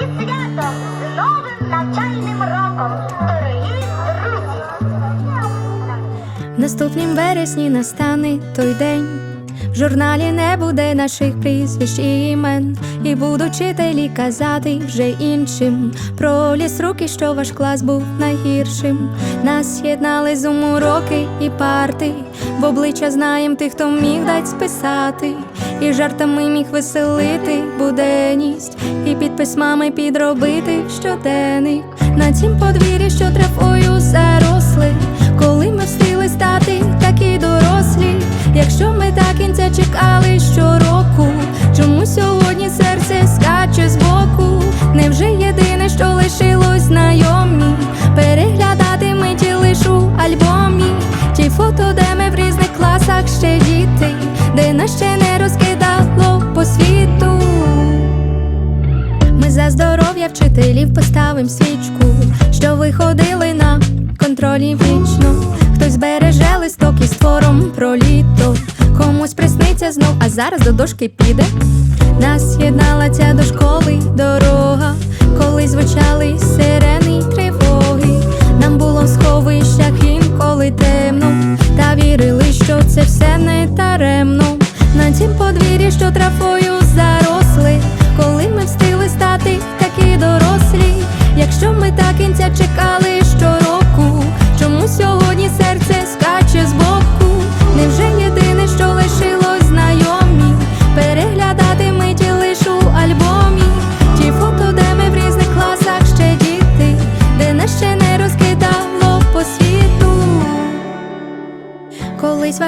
зі святом, з новим навчальним роком, дорогі друзі! В наступнім вересні настане той день. В журналі не буде наших прізвищ і імен, і будуть вчителі казати вже іншим. Про ліс руки, що ваш клас був найгіршим. Нас єднали зум уроки і парти, в обличчя знаєм тих, хто міг дать списати, і жартами міг веселити буденність, і під письмами підробити щоденник. На цім подвір'ї, що травою заросли, коли ми встигли стати такі дорослі, якщо ми до кінця чекали щороку, чому сьогодні серце скаче збоку? Невже єдине, що лишилось знайомі? Переглядати вчителів свічку, що виходили на контролі вічно. Хтось береже листок із твором про літо, комусь присниться знов, а зараз до дошки піде. Нас єднала ця до школи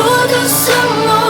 Я буду сумувати за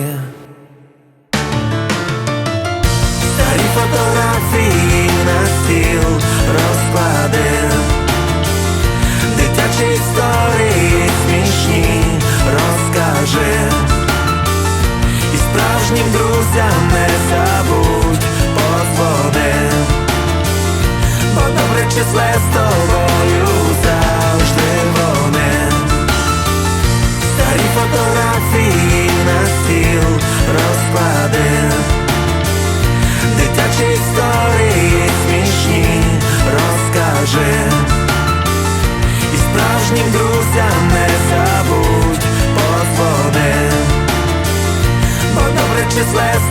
Справжнім друзям не забудь подзвони. Бо добре числе Бо добре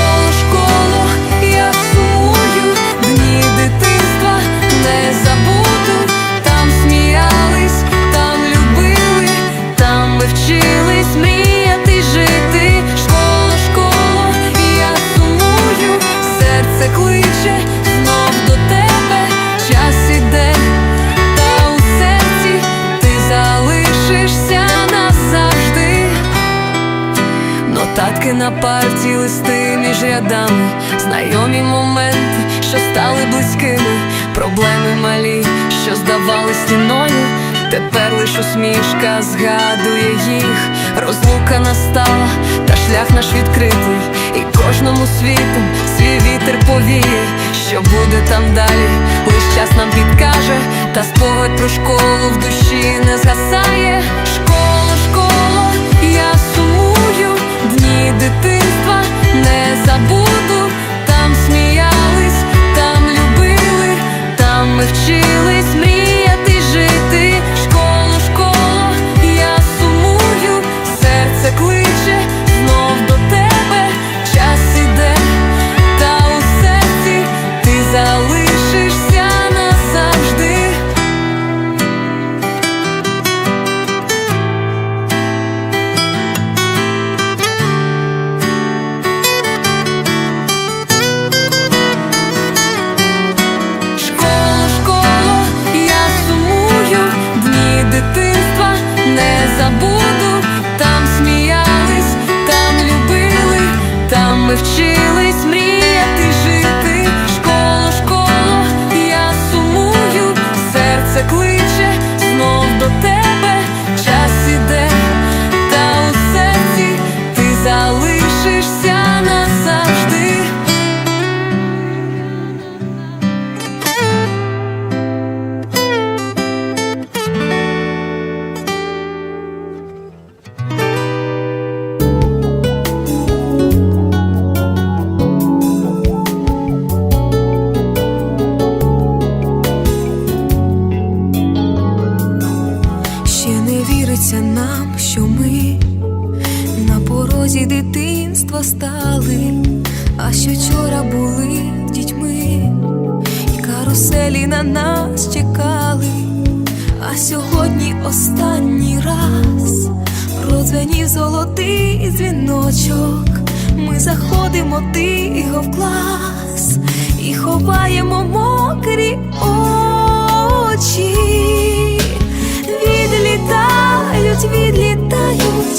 на парті листи між рядами, знайомі моменти, що стали близькими, проблеми малі, що здавали стіною. Тепер лиш усмішка згадує їх, розлука настала, та шлях наш відкритий, і кожному світом свій вітер повіє, що буде там далі, лиш час нам підкаже, та спогад про школу в душі ми вчились що вчора були дітьми, і каруселі на нас чекали, а сьогодні останній раз продзвенів золотий дзвіночок. Ми заходимо тихо в клас і ховаємо мокрі очі. Відлітають, відлітають